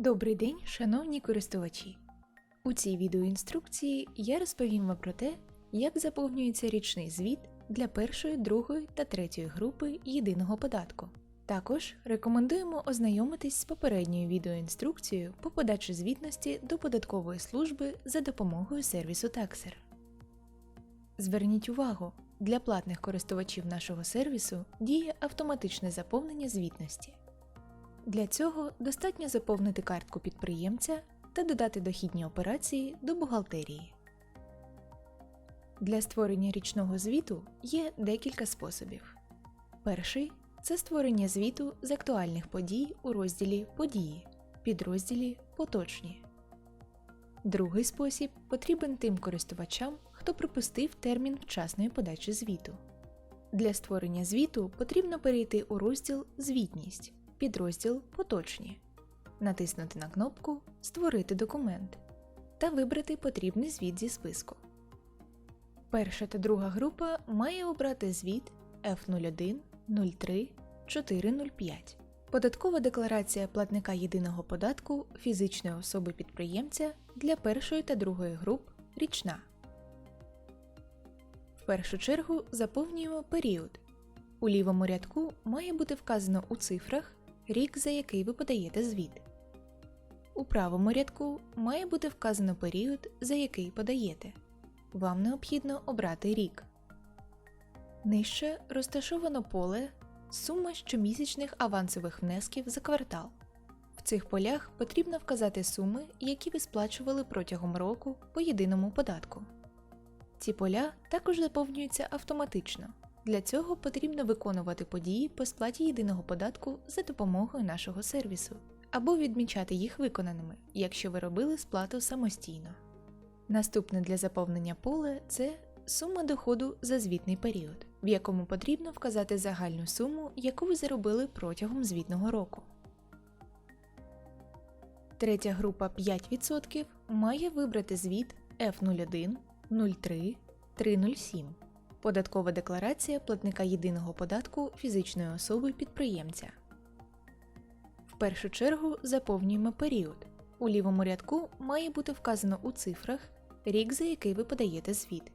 Добрий день, шановні користувачі! У цій відеоінструкції я розповім вам про те, як заповнюється річний звіт для першої, другої та третьої групи єдиного податку. Також рекомендуємо ознайомитись з попередньою відеоінструкцією по подачі звітності до податкової служби за допомогою сервісу Taxer. Зверніть увагу, для платних користувачів нашого сервісу діє автоматичне заповнення звітності. Для цього достатньо заповнити картку підприємця та додати дохідні операції до бухгалтерії. Для створення річного звіту є декілька способів. Перший це створення звіту з актуальних подій у розділі Події, підрозділі Поточні. Другий спосіб потрібен тим користувачам, хто пропустив термін вчасної подачі звіту. Для створення звіту потрібно перейти у розділ Звітність, підрозділ Поточні, натиснути на кнопку Створити документ та вибрати потрібний звіт зі списку. Перша та друга група має обрати звіт F01 03 405. Податкова декларація платника єдиного податку фізичної особи підприємця для першої та другої груп річна. В першу чергу заповнюємо період. У лівому рядку має бути вказано у цифрах рік, за який ви подаєте звіт. У правому рядку має бути вказано період, за який подаєте. Вам необхідно обрати рік. Нижче розташовано поле Сума щомісячних авансових внесків за квартал. В цих полях потрібно вказати суми, які ви сплачували протягом року по єдиному податку. Ці поля також заповнюються автоматично. Для цього потрібно виконувати події по сплаті єдиного податку за допомогою нашого сервісу або відмічати їх виконаними, якщо ви робили сплату самостійно. Наступне для заповнення поле це сума доходу за звітний період, в якому потрібно вказати загальну суму, яку ви заробили протягом звітного року. Третя група 5% має вибрати звіт F01 03 307 Податкова декларація платника єдиного податку фізичної особи підприємця. В першу чергу заповнюємо період. У лівому рядку має бути вказано у цифрах рік, за який ви подаєте звіт.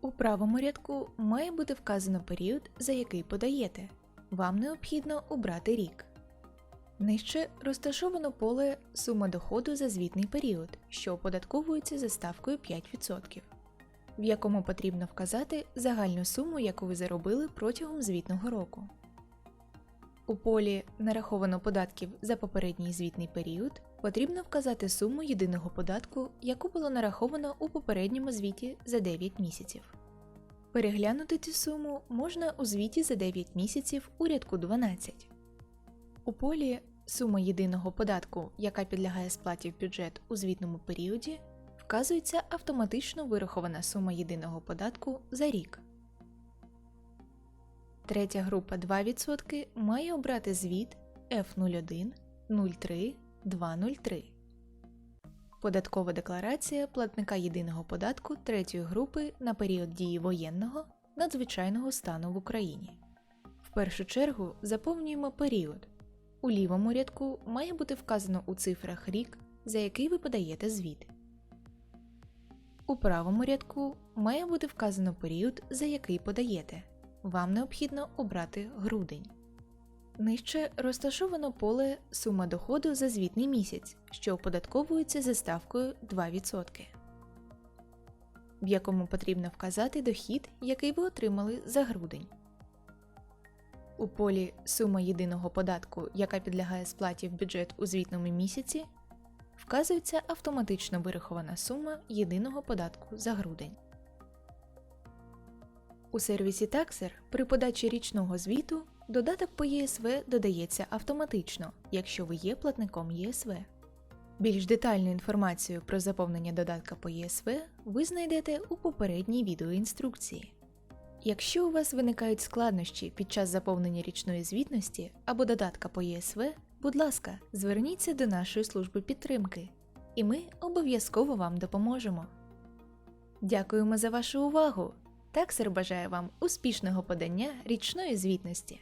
У правому рядку має бути вказано період, за який подаєте. Вам необхідно обрати рік. Нижче розташовано поле Сума доходу за звітний період, що оподатковується за ставкою 5%, в якому потрібно вказати загальну суму, яку ви заробили протягом звітного року. У полі Нараховано податків за попередній звітний період потрібно вказати суму єдиного податку, яку було нараховано у попередньому звіті за 9 місяців. Переглянути цю суму можна у звіті за 9 місяців у рядку 12. У полі Сума єдиного податку, яка підлягає сплаті в бюджет у звітному періоді, вказується автоматично вирахована сума єдиного податку за рік. Третя група 2% має обрати звіт F01 03 203. Податкова декларація платника єдиного податку третьої групи на період дії воєнного надзвичайного стану в Україні. В першу чергу заповнюємо період. У лівому рядку має бути вказано у цифрах рік, за який ви подаєте звіт. У правому рядку має бути вказано період, за який подаєте. Вам необхідно обрати грудень. Нижче розташовано поле Сума доходу за звітний місяць, що оподатковується за ставкою 2%, в якому потрібно вказати дохід, який ви отримали за грудень. У полі Сума єдиного податку, яка підлягає сплаті в бюджет у звітному місяці, вказується автоматично вирахована сума єдиного податку за грудень. У сервісі Taxer при подачі річного звіту додаток по ЄСВ додається автоматично, якщо ви є платником ЄСВ. Більш детальну інформацію про заповнення додатка по ЄСВ ви знайдете у попередній відеоінструкції. Якщо у вас виникають складнощі під час заповнення річної звітності або додатка по ЄСВ, будь ласка, зверніться до нашої служби підтримки, і ми обов'язково вам допоможемо. Дякуємо за вашу увагу! Таксер бажає вам успішного подання річної звітності.